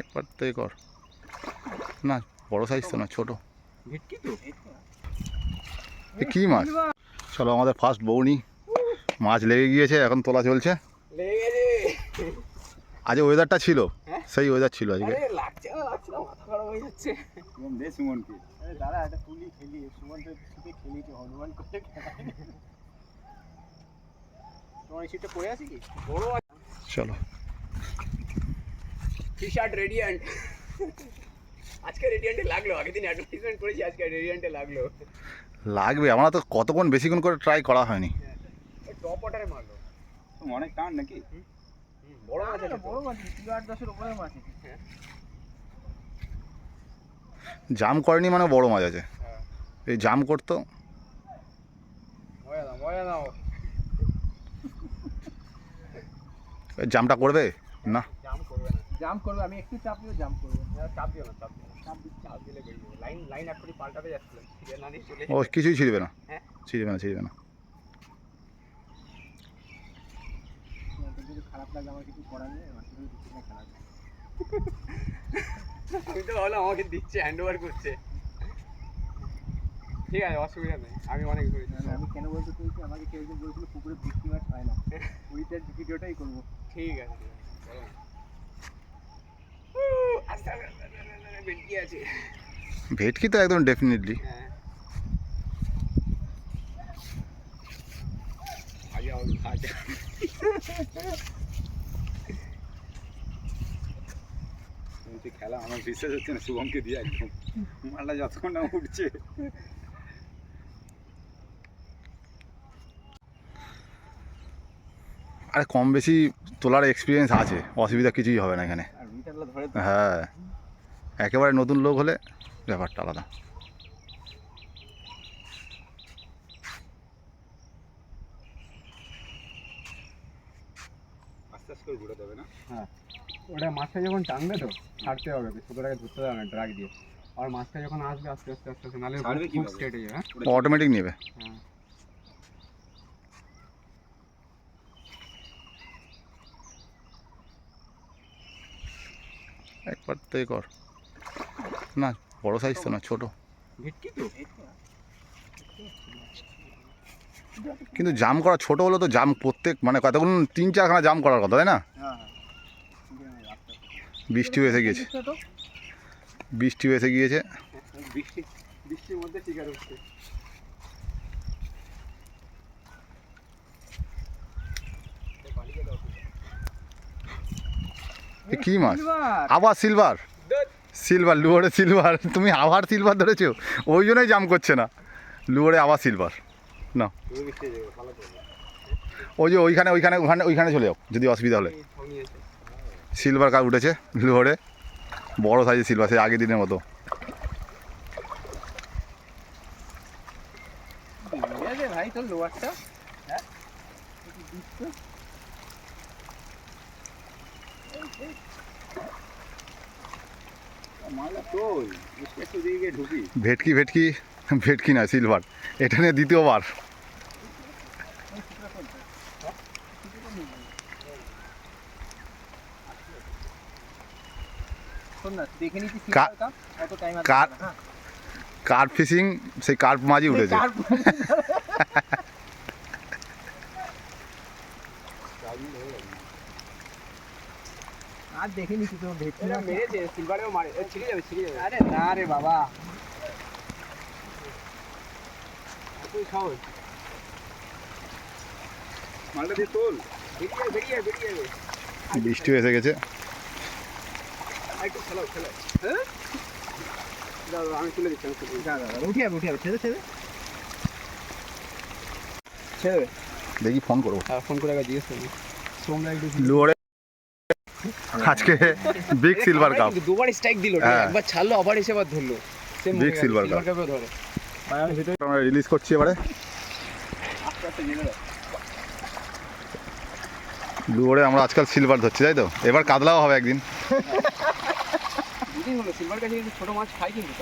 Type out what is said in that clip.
একবার তো এ কর। না বড় সাইজ তো না ছোট। কি মাছ? চলো আমাদের ফার্স্ট বৌনি। মাছ লেগে গিয়েছে এখন তোলা চলছে। আজ ওয়েদারটা ছিল। হ্যাঁ? সেই ওয়েদার ছিল আজকে। চলো। টি শার্ট রেডিয়েন্ট আজকে রেডিয়েন্টে লাগল আগের দিন অ্যাডভার্টাইজমেন্ট করেছি আজকে রেডিয়েন্টে লাগল। লাগবে আমরা তো কতক্ষণ বেশিক্ষণ করে ট্রাই করা হয়নি। টপ অর্ডারে মারলো। অনেক টান নাকি? বড় মাছ আছে বড় মাছ কিলো আট দশের উপরে মাছ আছে। জাম করেনি মানে বড় মাছ আছে। হ্যাঁ। এই জাম করতো। জামটা করবে? না। জাম করবে আমি একটু চাপ দিও জাম্প করবে। না, চাপ দিও না চাপ দিও না। চাপ দিলে চাপ দিলে বেরিয়ে যাবে। লাইন লাইন এক্ষুনি পাল্টাতে যাচ্ছিল ফিরে না নিয়ে চলে ও কিছুই ছিড়বে না। হ্যাঁ। ছিড়বে না ছিড়বে না। খারাপ লাগে আমার কিছু করার নেই যায়। আমি তো ভাবলাম আমাকে দিচ্ছে হ্যান্ড ওভার করছে। ঠিক আছে অসুবিধা নেই আমি অনেক ঘুরেছি। আমি কেন বলতে চাইছি আমাকে কেউ একজন বলেছিল পুকুরে ভেটকি মাছ হয় না। ওইটার ভিডিওটাই করব। ঠিক আছে ঠিক আছে চলো না। উ, আস্তে আস্তে আস্তে আস্তে আস্তে আস্তে ভেটকি আছে। ভেটকি তো একদম ডেফিনেটলি হ্যাঁ। খেলা? আমার বিশ্বাস হচ্ছে না শুভমকে দিয়ে একদম মালটা যতক্ষণ না উঠছে। আরে কম বেশি তোলার এক্সপিরিয়েন্স আছে অসুবিধা কিছুই হবে না এখানে। হ্যাঁ। একেবারে নতুন লোক হলে ব্যাপারটা আলাদা। আস্তে আস্তে করে ঘুরে দেবে না? ওটা মাছটা যখন টানবে তো ছাড়তে হবে ছোটোটাকে ধরতে হবে না ড্রাগ দিয়ে। আর মাছটা যখন আসবে আস্তে আস্তে আস্তে আস্তে নাহলে খুব স্ট্রেট হয়ে যাবে হ্যাঁ? অটোমেটিক নেবে। হ্যাঁ। একবার তো এ কর। না বড় সাইজ তো না ছোট। কিন্তু জাম করা ছোট হলো তো জাম প্রত্যেক মানে কতগুলো তিন চারখানা জাম করার কথা তাই না? হ্যাঁ হ্যাঁ বৃষ্টিও এসে গিয়েছে। বৃষ্টিও এসে গিয়েছে। বৃষ্টির মধ্যে শিকার হচ্ছে। এ কি মাছ? আবার সিলভার? সিলভার লুয়ারে সিলভার তুমি আবার সিলভার ধরেছো? ওই জন্যই জাম করছে না। লুয়ারে আবার সিলভার না ওই যে ওইখানে ওইখানে, ওখানে, ওইখানে চলে যাও, যদি অসুবিধা হলে। সিলভার কাপ উঠেছে? লুয়ারে বড় সাইজের সিলভার সেই আগের দিনের মতো। ভাই তোর লোয়ারটা হ্যাঁ মালটা তোল একটু দিকে ঢুকি ভেটকি ভেটকি ভেটকি না সিলভার এটা নিয়ে দ্বিতীয়বার। হ্যাঁ? কার্প ফিশিং সেই কার্প মাঝই উঠেছে। আর দেখে নিচ্ছি তো ভেটকি মেরেছে সিলভারেও মারে। ছিঁড়ে যাবে ছিঁড়ে যাবে। আরে না রে বাবা। তুই সহজ। মালটা দিয়ে তোল। বেরিয়ে বেরিয়ে বেরিয়ে যাবে বৃষ্টিও এসে গেছে। একটু খেলাও খেলাও হ্যাঁ? দাও, আমি তুলে দিচ্ছি আমি তুলে দিচ্ছি। দাঁড়া উঠে যাবে উঠে যাবে ছেড়ে ছেড়ে ছেড়ে দেখি ফোন করব। আর ফোন করে একবার জিজ্ঞেস করবি। সোমরা একটু লুয়ারে আজকে বিগ সিলভার কাপ দুবার স্ট্রাইক দিল? হ্যাঁ। একবার ছাড়লো আবার এসে আবার ধরলো। Big silver cup. ধরে। আমরা রিলিজ করছি এবারে। লুয়ারে আমরা আজকাল সিলভার ধরছি তাই তো? এবার কাতলাও হবে একদিন। সিলভার কাছে ছোট মাছ খাই কিন্তু